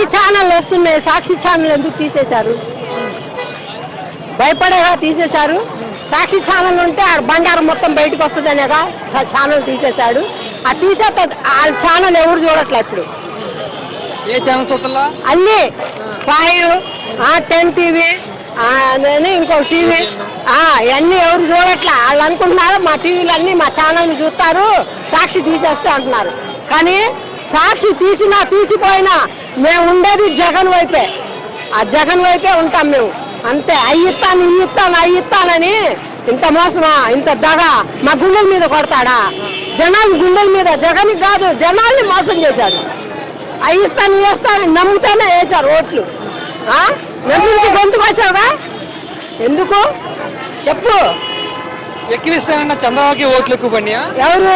అన్ని ఛానళ్ళు వస్తున్నాయి. సాక్షి ఛానల్ ఎందుకు తీసేశారు? భయపడేగా తీసేశారు. సాక్షి ఛానల్ ఉంటే ఆ బండారం మొత్తం బయటకు వస్తుందనేగా ఛానల్ తీసేశాడు. ఆ తీసేత ఆ ఛానల్ ఎవరు చూడట్లే ఇప్పుడు? ఏ ఛానల్ అన్ని. ఫైవ్ టెన్ టీవీ ఇంకో టీవీ. ఇవన్నీ ఎవరు చూడట్లా. వాళ్ళు అనుకుంటున్నారు మా టీవీలు అన్ని మా ఛానల్ని చూస్తారు సాక్షి తీసేస్తే అంటున్నారు. కానీ సాక్షి తీసినా తీసిపోయినా మేము ఉండేది జగన్ వైపే. ఆ జగన్ వైపే ఉంటాం మేము. అంతే అయ్యిస్తాను ఇయ్యిస్తాను అయ్యిస్తానని ఇంత మోసమా ఇంత దగ మా గుండెల మీద కొడతాడా? జనాలు గుండెల మీద జగన్ కాదు జనాల్ని మోసం చేశాడు. అయిస్తాను ఇస్తాను నమ్ముతేనే వేశారు ఓట్లు? నమ్మించి గొంతుకు వచ్చావుగా? ఎందుకు? చెప్పు. ఎక్కిరిస్తానన్న చంద్రబాబుకి ఓట్లు ఎక్కువ ఎవరు?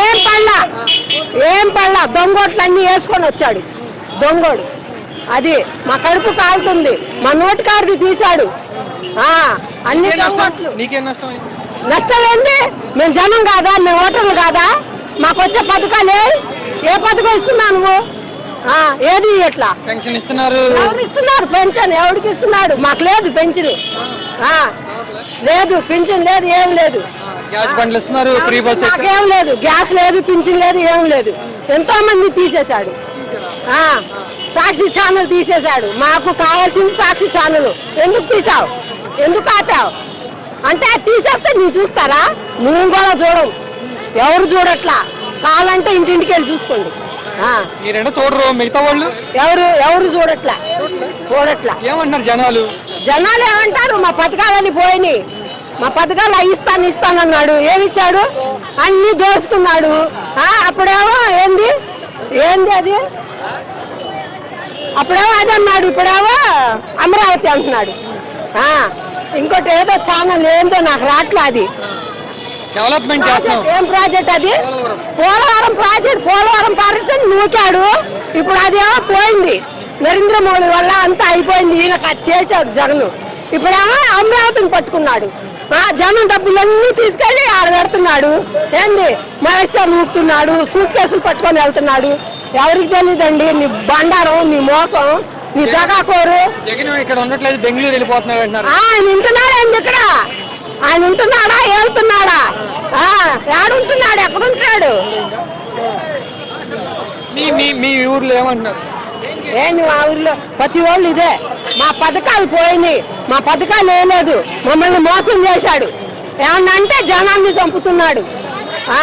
ఏం పళ్ళ ఏం పళ్ళ దొంగోట్లన్నీ వేసుకొని వచ్చాడు. దొంగోడు. అది మా కడుపు కాలుతుంది. మా నోటి కార్డు తీశాడు. అన్ని నష్టం? ఏంది మేము జనం కాదా? మేము ఓటర్లు కాదా? మాకు వచ్చే పథకాలే ఏ పథకం ఇస్తున్నా నువ్వు? ఏది ఎట్లా? పెన్షన్ ఇస్తున్నారు. ఇస్తున్నారు? పెన్షన్ ఎవరికి ఇస్తున్నాడు? మాకు లేదు పెన్షన్. లేదు పింఛన్ లేదు ఏం లేదు. గ్యాస్ బండ్లు ఇస్తున్నారు ఫ్రీ బస్ మాకేం లేదు గ్యాస్ లేదు పింఛన్ లేదు ఏం లేదు. ఎంతో మంది తీసేశాడు. సాక్షి ఛానల్ తీసేశాడు. మాకు కావాల్సింది సాక్షి ఛానల్. ఎందుకు తీసావు? ఎందుకు ఆపావు? అంటే అది తీసేస్తే మీరు చూస్తారా? మేము కూడా చూడం ఎవరు చూడట్లా? కావాలంటే ఇంటింటికి వెళ్ళి చూసుకోండి. చూడరు? మిగతా వాళ్ళు? ఎవరు ఎవరు చూడట్లా? చూడట్లా. ఏమంటున్నారు జనాలు? జనాలు ఏమంటారు? మా పథకాలన్నీ పోయినాయి. మా పథకాలు ఇస్తాను ఇస్తాను అన్నాడు. ఏమి ఇచ్చాడు అన్ని దోసుకున్నాడు. అప్పుడేమో ఏంది? ఏంది అది? అప్పుడేమో అది అన్నాడు ఇప్పుడేమో అమరావతి అంటున్నాడు. ఇంకోటి ఏదో ఛానల్ ఏందో నాకు రాట్లా అది. డెవలప్మెంట్ ఏం ప్రాజెక్ట్ అది? పోలవరం ప్రాజెక్ట్ పోలవరం ప్రాజెక్ట్ నూకాడు. ఇప్పుడు అదేమో పోయింది. నరేంద్ర మోడీ వల్ల అంతా అయిపోయింది. ఈయన కట్ చేశాడు జగన్. ఇప్పుడేమో అమరావతిని పట్టుకున్నాడు. ఆ జనం డబ్బులన్నీ తీసుకెళ్ళి ఆడ పెడుతున్నాడు. ఏంది? మలేషియా నూకుతున్నాడు సూట్ కేసులు పట్టుకొని వెళ్తున్నాడు. ఎవరికి తెలియదండి నీ బండారం నీ మోసం నీ దగాకోరు జగన్ ఇక్కడ ఉండట్లేదు బెంగళూరు వెళ్ళిపోతున్నారు అంటున్నారు. ఆ, ఆయన ఉంటున్నాడండి ఇక్కడ. ఆయన ఉంటున్నాడా? వెళ్తున్నాడా ఆ, ఏడుంటున్నాడు? ఎక్కడుంటున్నాడు? మీ మీ మీ ఊర్లో ఏమంటున్నారు? ఏంది మా ఊర్లో? ప్రతి వాళ్ళు ఇదే. మా పథకాలు పోయినాయి. మా పథకాలు వేయలేదు. మమ్మల్ని మోసం చేశాడు. ఏమన్నా అంటే జనాన్ని చంపుతున్నాడు. ఆ.